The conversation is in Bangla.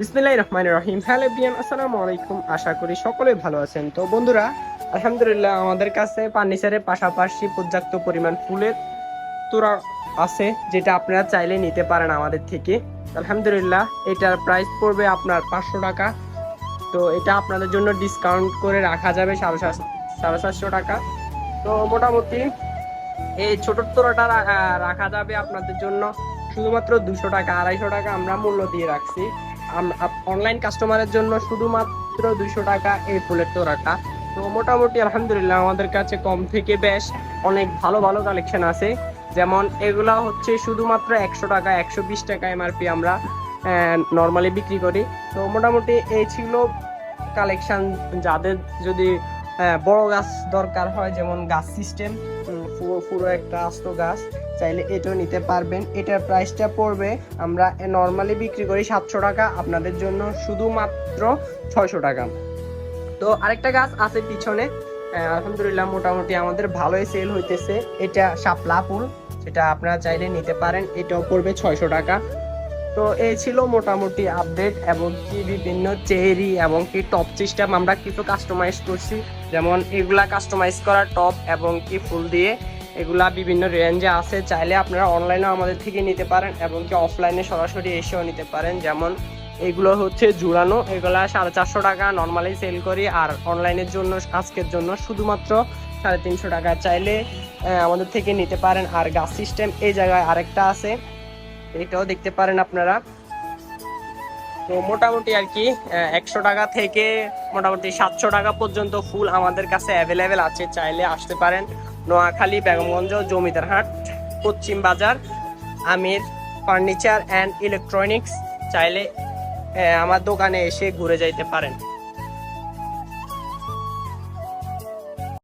বিসমিল্লাহ রহমান রহিম। হ্যালো বিয়ান আসসালামু আলাইকুম। আশা করি সকলে ভালো আছেন। তো বন্ধুরা আলহামদুলিল্লাহ আমাদের কাছে ফার্নিচারের পাশাপাশি পর্যাপ্ত পরিমাণ ফুলের তোড়া আছে যেটা আপনারা চাইলে নিতে পারেন আমাদের থেকে। আলহামদুলিল্লাহ এটার প্রাইস পড়বে আপনার পাঁচশো টাকা। তো এটা আপনাদের জন্য ডিসকাউন্ট করে রাখা যাবে সাড়ে সাত সাড়ে সাতশো টাকা। তো মোটামুটি এই ছোট আহ, রাখা যাবে আপনাদের জন্য। শুধুমাত্র দুশো টাকা আড়াইশো টাকা আমরা মূল্য দিয়ে রাখছি। অনলাইন কাস্টমারের জন্য শুধুমাত্র দুইশো টাকা এই ফুলের তোড়াটা। তো মোটামুটি আলহামদুলিল্লাহ আমাদের কাছে কম থেকে বেশ অনেক ভালো ভালো কালেকশন আছে। যেমন এগুলা হচ্ছে শুধুমাত্র একশো টাকা, একশো বিশ টাকা এমআরপি আমরা নর্মালি বিক্রি করি। তো মোটামুটি এই ছিল কালেকশন যাদের যদি বড় গাছ দরকার হয়, যেমন গাছ সিস্টেম পুরো পুরো একটা আস্ত গাছ, চাইলে এটাও নিতে পারবেন। এটার প্রাইসটা পড়বে, আমরা নর্মালি বিক্রি করি সাতশো টাকা, আপনাদের জন্য শুধুমাত্র ছয়শো টাকা। তো আরেকটা গাছ আছে পিছনে আলহামদুলিল্লাহ মোটামুটি আমাদের ভালোই সেল হইতেছে। এটা শাপলা ফুল, সেটা আপনারা চাইলে নিতে পারেন, এটাও পড়বে ছয়শো টাকা। তো এই ছিল মোটামুটি আপডেট এবং কি বিভিন্ন চেরি এবং কি টপ সিস্টেম আমরা কিছু কাস্টমাইজ করছি। যেমন এগুলা কাস্টমাইজ করা টপ এবং কি ফুল দিয়ে এগুলা বিভিন্ন রেঞ্জে আছে। চাইলে আপনারা অনলাইনেও আমাদের থেকে নিতে পারেন এবং কি অফলাইনে সরাসরি এসেও নিতে পারেন। যেমন এগুলো হচ্ছে জুড়ানো এগুলা সাড়ে চারশো টাকা নর্মালি সেল করি আর অনলাইনের জন্য, আজকের জন্য শুধুমাত্র সাড়ে তিনশো টাকা। চাইলে আমাদের থেকে নিতে পারেন। আর গাছ সিস্টেম এই জায়গায় আরেকটা আছে। এটাও দেখতে পারেন আপনারা। তো মোটামুটি আর কি একশো টাকা থেকে মোটামুটি সাতশো টাকা পর্যন্ত ফুল আমাদের কাছে অ্যাভেলেবেল আছে, চাইলে আসতে পারেন। নোয়াখালী, বেগমগঞ্জ জমিদার হাট পশ্চিম বাজার, আমির ফার্নিচার অ্যান্ড ইলেকট্রনিক্স চাইলে আমার দোকানে এসে ঘুরে যাইতে পারেন।